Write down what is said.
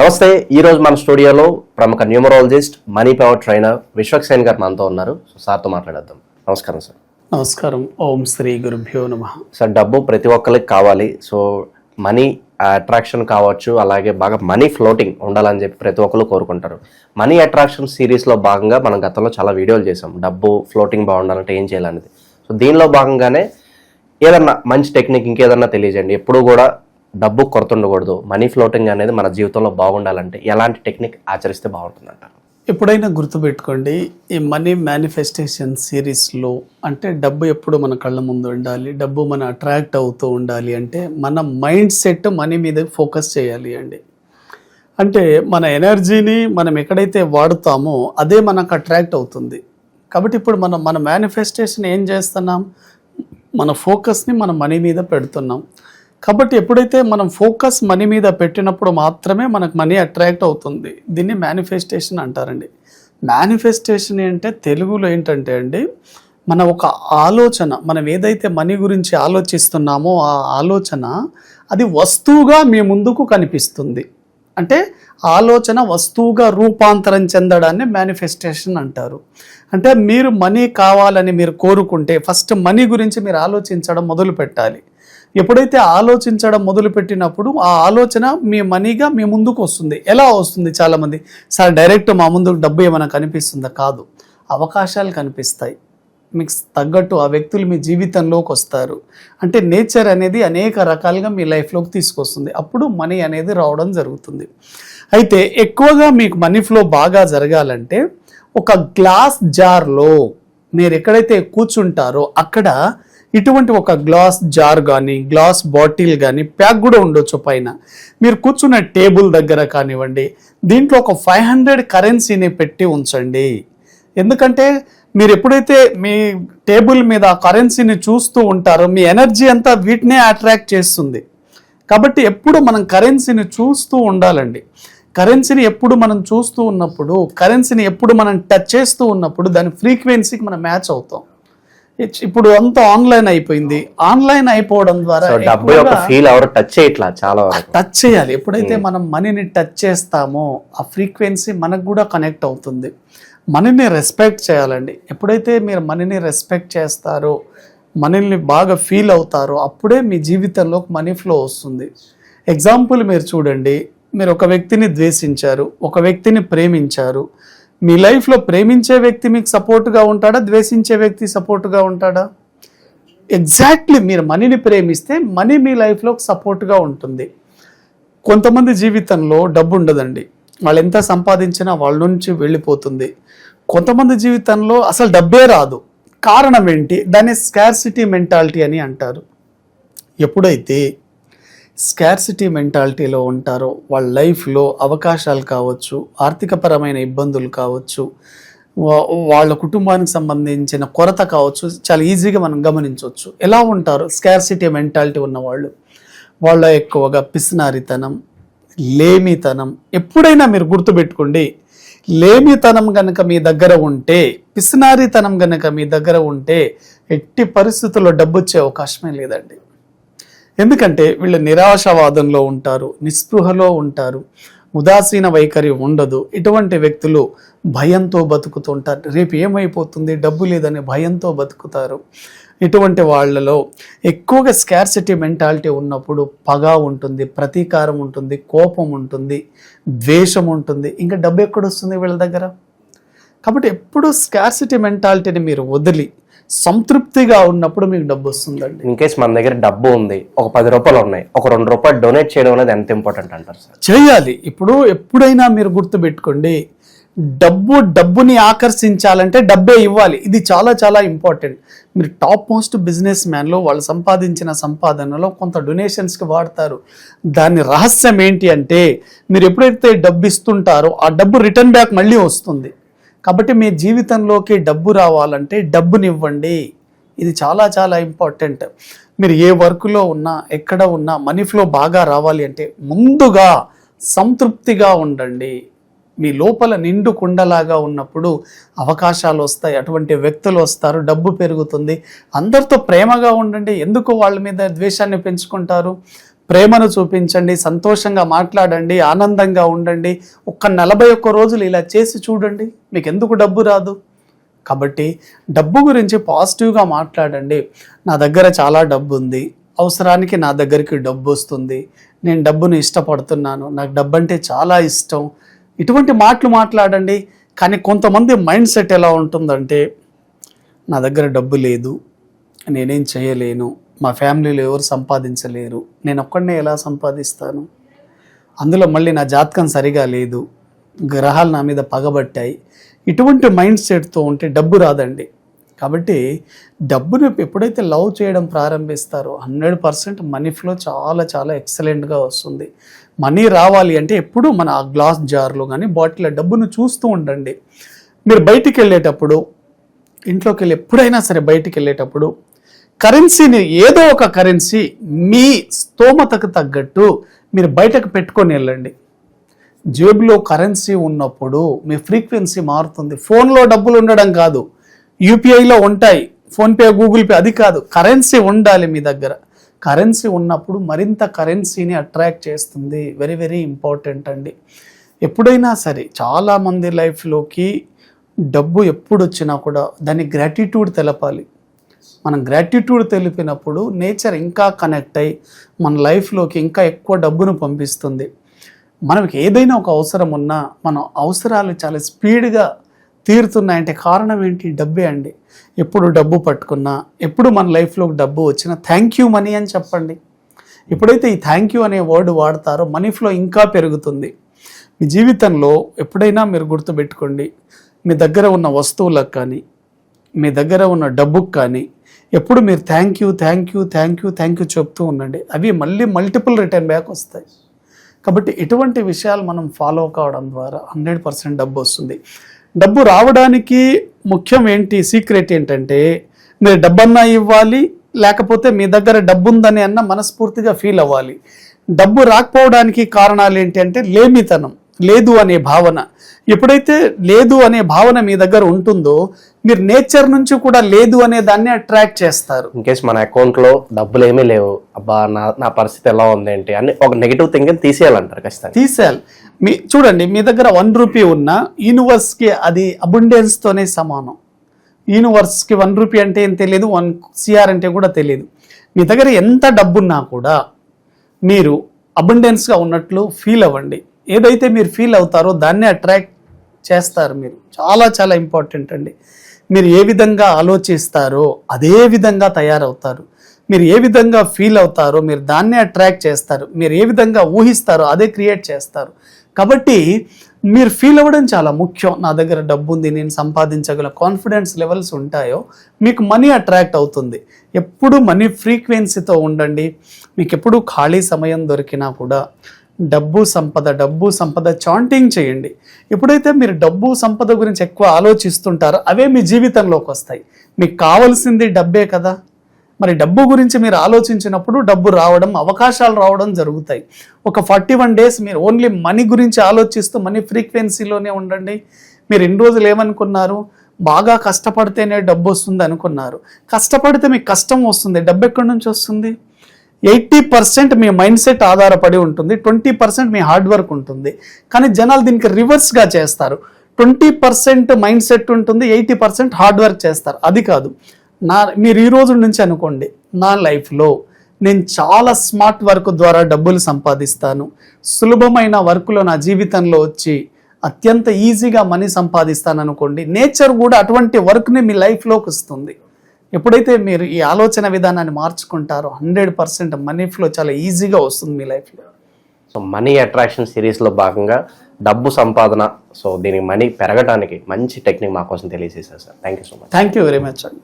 నమస్తే ఈ రోజు మన స్టూడియోలో ప్రముఖ numerologist money power trainer Vishwaksen garu మనతో ఉన్నారు. సో సార్తో మాట్లాడేద్దాం. నమస్కారం సార్. నమస్కారం. ఓం శ్రీ గురుభ్యో నమ. సార్ డబ్బు ప్రతి ఒక్కరికి కావాలి. సో మనీ అట్రాక్షన్ కావచ్చు అలాగే బాగా మనీ ఫ్లోటింగ్ ఉండాలని చెప్పి ప్రతి ఒక్కరు కోరుకుంటారు. మనీ అట్రాక్షన్ సిరీస్లో భాగంగా మనం గతంలో చాలా వీడియోలు చేసాం డబ్బు ఫ్లోటింగ్ బాగుండాలంటే ఏం చేయాలనేది. సో దీనిలో భాగంగానే ఏదన్నా మంచి టెక్నిక్ ఇంకేదన్నా తెలియజేయండి. ఎప్పుడూ కూడా డబ్బు కొరత ఉండకూడదు మనీ ఫ్లోటింగ్ అనేది మన జీవితంలో బాగుండాలంటే ఎలాంటి టెక్నిక్ ఆచరిస్తే బాగుంటుందంటారు? ఎప్పుడైనా గుర్తుపెట్టుకోండి ఈ మనీ మేనిఫెస్టేషన్ సిరీస్లో అంటే డబ్బు ఎప్పుడు మన కళ్ళ ముందు ఉండాలి డబ్బు మన అట్రాక్ట్ అవుతూ ఉండాలి అంటే మన మైండ్ సెట్ మనీ మీద ఫోకస్ చేయాలి అండి. అంటే మన ఎనర్జీని మనం ఎక్కడైతే వాడుతామో అదే మనకు అట్రాక్ట్ అవుతుంది. కాబట్టి ఇప్పుడు మనం మన మేనిఫెస్టేషన్ ఏం చేస్తున్నాం? మన ఫోకస్ని మన మనీ మీద పెడుతున్నాం. కాబట్టి ఎప్పుడైతే మనం ఫోకస్ మనీ మీద పెట్టినప్పుడు మాత్రమే మనకు మనీ అట్రాక్ట్ అవుతుంది. దీన్ని మేనిఫెస్టేషన్ అంటారండి. మేనిఫెస్టేషన్ అంటే తెలుగులో ఏంటంటే అండి మన ఒక ఆలోచన మనం ఏదైతే మనీ గురించి ఆలోచిస్తున్నామో ఆ ఆలోచన అది వస్తువుగా మీ ముందుకు కనిపిస్తుంది. అంటే ఆలోచన వస్తువుగా రూపాంతరం చెందడాన్ని మేనిఫెస్టేషన్ అంటారు. అంటే మీరు మనీ కావాలని మీరు కోరుకుంటే ఫస్ట్ మనీ గురించి మీరు ఆలోచించడం మొదలు పెట్టాలి ఎప్పుడైతే ఆలోచించడం మొదలుపెట్టినప్పుడు ఆ ఆలోచన మీ మనీగా మీ ముందుకు వస్తుంది. ఎలా వస్తుంది చాలామంది? సార్ డైరెక్ట్ మా ముందుకు డబ్బు ఏమైనా కనిపిస్తుందా? కాదు. అవకాశాలు కనిపిస్తాయి. మీకు తగ్గట్టు ఆ వ్యక్తులు మీ జీవితంలోకి వస్తారు. అంటే నేచర్ అనేది అనేక రకాలుగా మీ లైఫ్లోకి తీసుకొస్తుంది. అప్పుడు మనీ అనేది రావడం జరుగుతుంది. అయితే ఎక్కువగా మీకు మనీ ఫ్లో బాగా జరగాలంటే ఒక గ్లాస్ జార్లో మీరు ఎక్కడైతే కూర్చుంటారో అక్కడ ఇటువంటి ఒక గ్లాస్ జార్ కానీ గ్లాస్ బాటిల్ కానీ ప్యాక్ కూడా ఉండొచ్చు పైన. మీరు కూర్చున్న టేబుల్ దగ్గర కానివ్వండి దీంట్లో ఒక ఫైవ్ హండ్రెడ్ కరెన్సీని పెట్టి ఉంచండి. ఎందుకంటే మీరు ఎప్పుడైతే మీ టేబుల్ మీద ఆ కరెన్సీని చూస్తూ ఉంటారో మీ ఎనర్జీ అంతా వీటినే అట్రాక్ట్ చేస్తుంది. కాబట్టి ఎప్పుడు మనం కరెన్సీని చూస్తూ ఉండాలండి. కరెన్సీని ఎప్పుడు మనం చూస్తూ ఉన్నప్పుడు కరెన్సీని ఎప్పుడు మనం టచ్ చేస్తూ ఉన్నప్పుడు దాని ఫ్రీక్వెన్సీకి మనం మ్యాచ్ అవుతాం. ఇప్పుడు అంతా ఆన్లైన్ అయిపోయింది. ఆన్లైన్ అయిపోవడం ద్వారా డబ్బు యొక్క ఫీల్ ఎవరు టచ్ చేయట్లా చాలా టచ్ చేయాలి. ఎప్పుడైతే మనం మనీని టచ్ చేస్తామో ఆ ఫ్రీక్వెన్సీ మనకు కూడా కనెక్ట్ అవుతుంది. మనీని రెస్పెక్ట్ చేయాలండి. ఎప్పుడైతే మీరు మనీని రెస్పెక్ట్ చేస్తారో మనీని బాగా ఫీల్ అవుతారో అప్పుడే మీ జీవితంలోకి మనీ ఫ్లో వస్తుంది. ఎగ్జాంపుల్ మీరు చూడండి. మీరు ఒక వ్యక్తిని ద్వేషించారు ఒక వ్యక్తిని ప్రేమించారు మీ లైఫ్లో ప్రేమించే వ్యక్తి మీకు సపోర్ట్గా ఉంటాడా? ద్వేషించే వ్యక్తి సపోర్ట్గా ఉంటాడా? ఎగ్జాక్ట్లీ మీరు మనీని ప్రేమిస్తే మనీ మీ లైఫ్లో సపోర్ట్గా ఉంటుంది. కొంతమంది జీవితంలో డబ్బు ఉండదండి. వాళ్ళు ఎంత సంపాదించినా వాళ్ళ నుంచి వెళ్ళిపోతుంది. కొంతమంది జీవితంలో అసలు డబ్బే రాదు. కారణం ఏంటి? దాన్ని స్కార్సిటీ మెంటాలిటీ అని అంటారు. ఎప్పుడైతే స్కార్సిటీ మెంటాలిటీలో ఉంటారో వాళ్ళ లైఫ్లో అవకాశాలు కావచ్చు ఆర్థికపరమైన ఇబ్బందులు కావచ్చు వా- వాళ్ళ కుటుంబానికి సంబంధించిన కొరత కావచ్చు చాలా ఈజీగా మనం గమనించవచ్చు. ఎలా ఉంటారు స్కార్సిటీ మెంటాలిటీ ఉన్నవాళ్ళు? వాళ్ళ ఎక్కువగా పిసినారితనం లేమితనం. ఎప్పుడైనా మీరు గుర్తుపెట్టుకోండి లేమితనం గనక మీ దగ్గర ఉంటే పిసినారితనం గనక మీ దగ్గర ఉంటే ఎట్టి పరిస్థితుల్లో డబ్బు వచ్చే అవకాశమే లేదండి. ఎందుకంటే వీళ్ళు నిరాశవాదంలో ఉంటారు నిస్పృహలో ఉంటారు. ఉదాసీన వైఖరి ఉండదు. ఇటువంటి వ్యక్తులు భయంతో బతుకుతుంటారు రేపు ఏమైపోతుంది? డబ్బు లేదనే భయంతో బతుకుతారు. ఇటువంటి వాళ్ళలో ఎక్కువగా స్కార్సిటీ మెంటాలిటీ ఉన్నప్పుడు పగ ఉంటుంది ప్రతీకారం ఉంటుంది కోపం ఉంటుంది ద్వేషం ఉంటుంది. ఇంకా డబ్బు ఎక్కడొస్తుంది వీళ్ళ దగ్గర? కాబట్టి ఎప్పుడు స్కార్సిటీ మెంటాలిటీని మీరు వదిలి సంతృప్తిగా ఉన్నప్పుడు మీకు డబ్బు వస్తుందండి. ఇన్ కేస్ మన దగ్గర డబ్బు ఉంది ఒక పది రూపాయలు ఉన్నాయి ఒక రెండు రూపాయలు డొనేట్ చేయడం అనేది ఎంత ఇంపార్టెంట్ అంటారు సార్? చేయాలి. ఇప్పుడు ఎప్పుడైనా మీరు గుర్తుపెట్టుకోండి డబ్బు డబ్బుని ఆకర్షించాలంటే డబ్బే ఇవ్వాలి. ఇది చాలా చాలా ఇంపార్టెంట్ మీరు టాప్ మోస్ట్ బిజినెస్ మ్యాన్లో వాళ్ళు సంపాదించిన సంపాదనలో కొంత డొనేషన్స్కి వాడతారు. దాని రహస్యం ఏంటి అంటే మీరు ఎప్పుడైతే డబ్బు ఇస్తుంటారో ఆ డబ్బు రిటర్న్ బ్యాక్ మళ్ళీ వస్తుంది. కాబట్టి మీ జీవితంలోకి డబ్బు రావాలంటే డబ్బునివ్వండి. ఇది చాలా చాలా ఇంపార్టెంట్. మీరు ఏ వర్క్లో ఉన్నా ఎక్కడ ఉన్నా మనీ ఫ్లో బాగా రావాలి అంటే ముందుగా సంతృప్తిగా ఉండండి. మీ లోపల నిండు కుండలాగా ఉన్నప్పుడు అవకాశాలు వస్తాయి అటువంటి వ్యక్తులు వస్తారు డబ్బు పెరుగుతుంది. అందరితో ప్రేమగా ఉండండి. ఎందుకు వాళ్ళ మీద ద్వేషాన్ని పెంచుకుంటారు? ప్రేమను చూపించండి సంతోషంగా మాట్లాడండి ఆనందంగా ఉండండి. ఒక్క నలభై ఒక్క రోజులు ఇలా చేసి చూడండి మీకు ఎందుకు డబ్బు రాదు? కాబట్టి డబ్బు గురించి పాజిటివ్గా మాట్లాడండి. నా దగ్గర చాలా డబ్బు ఉంది అవసరానికి నా దగ్గరికి డబ్బు వస్తుంది. నేను డబ్బును ఇష్టపడుతున్నాను నాకు డబ్బు అంటే చాలా ఇష్టం. ఇటువంటి మాటలు మాట్లాడండి కానీ కొంతమంది మైండ్ సెట్ ఎలా ఉంటుందంటే నా దగ్గర డబ్బు లేదు నేనేం చేయలేను మా ఫ్యామిలీలో ఎవరు సంపాదించలేరు. నేను ఒక్కడనే ఎలా సంపాదిస్తాను? అందులో మళ్ళీ నా జాతకం సరిగా లేదు. గ్రహాలు నా మీద పగబట్టాయి. ఇటువంటి మైండ్ సెట్తో ఉంటే డబ్బు రాదండి. కాబట్టి డబ్బును ఎప్పుడైతే లవ్ చేయడం ప్రారంభిస్తారో హండ్రెడ్ పర్సెంట్ మనీ ఫ్లో చాలా చాలా ఎక్సలెంట్గా వస్తుంది. మనీ రావాలి అంటే ఎప్పుడు మన ఆ గ్లాస్ జార్లో కానీ బాటిల్ డబ్బును చూస్తూ ఉండండి. మీరు బయటికి వెళ్ళేటప్పుడు ఇంట్లోకి వెళ్ళి ఎప్పుడైనా సరే బయటికి వెళ్ళేటప్పుడు కరెన్సీని ఏదో ఒక కరెన్సీ మీ స్తోమతకు తగ్గట్టు మీరు బయటకు పెట్టుకొని వెళ్ళండి. జేబులో కరెన్సీ ఉన్నప్పుడు మీ ఫ్రీక్వెన్సీ మారుతుంది. ఫోన్లో డబ్బులు ఉండడం కాదు. యూపీఐలో ఉంటాయి. ఫోన్పే గూగుల్ పే అది కాదు. కరెన్సీ ఉండాలి మీ దగ్గర. కరెన్సీ ఉన్నప్పుడు మరింత కరెన్సీని అట్రాక్ట్ చేస్తుంది. వెరీ వెరీ ఇంపార్టెంట్ అండి. ఎప్పుడైనా సరే చాలామంది లైఫ్లోకి డబ్బు ఎప్పుడు వచ్చినా కూడా దాన్ని గ్రాటిట్యూడ్ తెలపాలి. మనం గ్రాటిట్యూడ్ తెలిపినప్పుడు నేచర్ ఇంకా కనెక్ట్ అయ్యి మన లైఫ్లోకి ఇంకా ఎక్కువ డబ్బును పంపిస్తుంది. మనకి ఏదైనా ఒక అవసరం ఉన్నా మన అవసరాలు చాలా స్పీడ్గా తీరుతున్నాయంటే కారణం ఏంటి? డబ్బే అండి. ఎప్పుడు డబ్బు పట్టుకున్నా ఎప్పుడు మన లైఫ్లోకి డబ్బు వచ్చినా థ్యాంక్ యూ మనీ అని చెప్పండి. ఎప్పుడైతే ఈ థ్యాంక్ యూ అనే వర్డ్ వాడతారో మనీ ఫ్లో ఇంకా పెరుగుతుంది. మీ జీవితంలో ఎప్పుడైనా మీరు గుర్తుపెట్టుకోండి మీ దగ్గర ఉన్న వస్తువులకు కానీ మీ దగ్గర ఉన్న డబ్బుకు కానీ ఎప్పుడు మీరు thank you thank you thank you thank you చెప్తూ ఉండండి. అవి మళ్ళీ మల్టిపుల్ రిటర్న్ బ్యాక్ వస్తాయి. కాబట్టి ఇటువంటి విషయాలు మనం ఫాలో కావడం ద్వారా హండ్రెడ్ పర్సెంట్ డబ్బు వస్తుంది. డబ్బు రావడానికి ముఖ్యం ఏంటి సీక్రెట్ ఏంటంటే మీరు డబ్బన్నా ఇవ్వాలి లేకపోతే మీ దగ్గర డబ్బు ఉందని అన్న మనస్ఫూర్తిగా ఫీల్ అవ్వాలి. డబ్బు రాకపోవడానికి కారణాలు ఏంటి అంటే లేమితనం. లేదు అనే భావన. ఎప్పుడైతే లేదు అనే భావన మీ దగ్గర ఉంటుందో మీరు నేచర్ నుంచి కూడా లేదు అనే దాన్ని అట్రాక్ట్ చేస్తారు. ఇన్ కేస్ మన అకౌంట్లో డబ్బులు ఏమీ లేవు అబ్బా నా నా పరిస్థితి ఎలా ఉంది ఏంటి అని ఒక నెగిటివ్ థింకింగ్ తీసేయాలంటారు ఖచ్చితంగా. తీసేయాలి. మీ చూడండి మీ దగ్గర వన్ రూపీ ఉన్నా యూనివర్స్కి అది అబుండెన్స్తోనే సమానం. యూనివర్స్కి వన్ రూపీ అంటే ఏం తెలియదు వన్ సిఆర్ అంటే కూడా తెలియదు. మీ దగ్గర ఎంత డబ్బున్నా కూడా మీరు అబుండెన్స్గా ఉన్నట్లు ఫీల్ అవ్వండి. ఏదైతే మీరు ఫీల్ అవుతారో దాన్ని అట్రాక్ట్ చేస్తారు మీరు. చాలా చాలా ఇంపార్టెంట్ అండి. మీరు ఏ విధంగా ఆలోచిస్తారో అదే విధంగా తయారవుతారు. మీరు ఏ విధంగా ఫీల్ అవుతారో మీరు దాన్నే అట్రాక్ట్ చేస్తారు. మీరు ఏ విధంగా ఊహిస్తారో అదే క్రియేట్ చేస్తారు. కాబట్టి మీరు ఫీల్ అవ్వడం చాలా ముఖ్యం. నా దగ్గర డబ్బు ఉంది నేను సంపాదించగల కాన్ఫిడెన్స్ లెవెల్స్ ఉంటాయో మీకు మనీ అట్రాక్ట్ అవుతుంది. ఎప్పుడు మనీ ఫ్రీక్వెన్సీతో ఉండండి. మీకు ఎప్పుడు ఖాళీ సమయం దొరికినా కూడా డబ్బు సంపద డబ్బు సంపద చాంటింగ్ చేయండి. ఎప్పుడైతే మీరు డబ్బు సంపద గురించి ఎక్కువ ఆలోచిస్తుంటారో అవే మీ జీవితంలోకి వస్తాయి. మీకు కావలసింది డబ్బే కదా. మరి డబ్బు గురించి మీరు ఆలోచించినప్పుడు డబ్బు రావడం అవకాశాలు రావడం జరుగుతాయి. ఒక ఫార్టీ వన్ డేస్ మీరు ఓన్లీ మనీ గురించి ఆలోచిస్తూ మనీ ఫ్రీక్వెన్సీలోనే ఉండండి. మీరు ఎన్ని రోజులు ఏమనుకున్నారు? బాగా కష్టపడితేనే డబ్బు వస్తుంది అనుకున్నారు. కష్టపడితే మీకు కష్టం వస్తుంది. డబ్బు ఎక్కడి నుంచి వస్తుంది? ఎయిటీ పర్సెంట్ మీ మైండ్ సెట్ ఆధారపడి ఉంటుంది. ట్వంటీ పర్సెంట్ మీ హార్డ్ వర్క్ ఉంటుంది. కానీ జనాలు దీనికి రివర్స్గా చేస్తారు. ట్వంటీ పర్సెంట్ మైండ్ సెట్ ఉంటుంది ఎయిటీ పర్సెంట్ హార్డ్ వర్క్ చేస్తారు. అది కాదు. నా మీరు ఈ రోజు నుంచి అనుకోండి నా లైఫ్లో నేను చాలా స్మార్ట్ వర్క్ ద్వారా డబ్బులు సంపాదిస్తాను. సులభమైన వర్క్లో నా జీవితంలో వచ్చి అత్యంత ఈజీగా మనీ సంపాదిస్తాను అనుకోండి నేచర్ కూడా అటువంటి వర్క్ని మీ లైఫ్లోకి వస్తుంది. ఎప్పుడైతే మీరు ఈ ఆలోచన విధానాన్ని మార్చుకుంటారో హండ్రెడ్ పర్సెంట్ మనీ ఫ్లో చాలా ఈజీగా వస్తుంది మీ లైఫ్లో. సో మనీ అట్రాక్షన్ సిరీస్లో భాగంగా డబ్బు సంపాదన సో దీనికి మనీ పెరగడానికి మంచి టెక్నిక్ మా కోసం తెలియజేశారు sir. Thank you so much. Thank you very much అండి.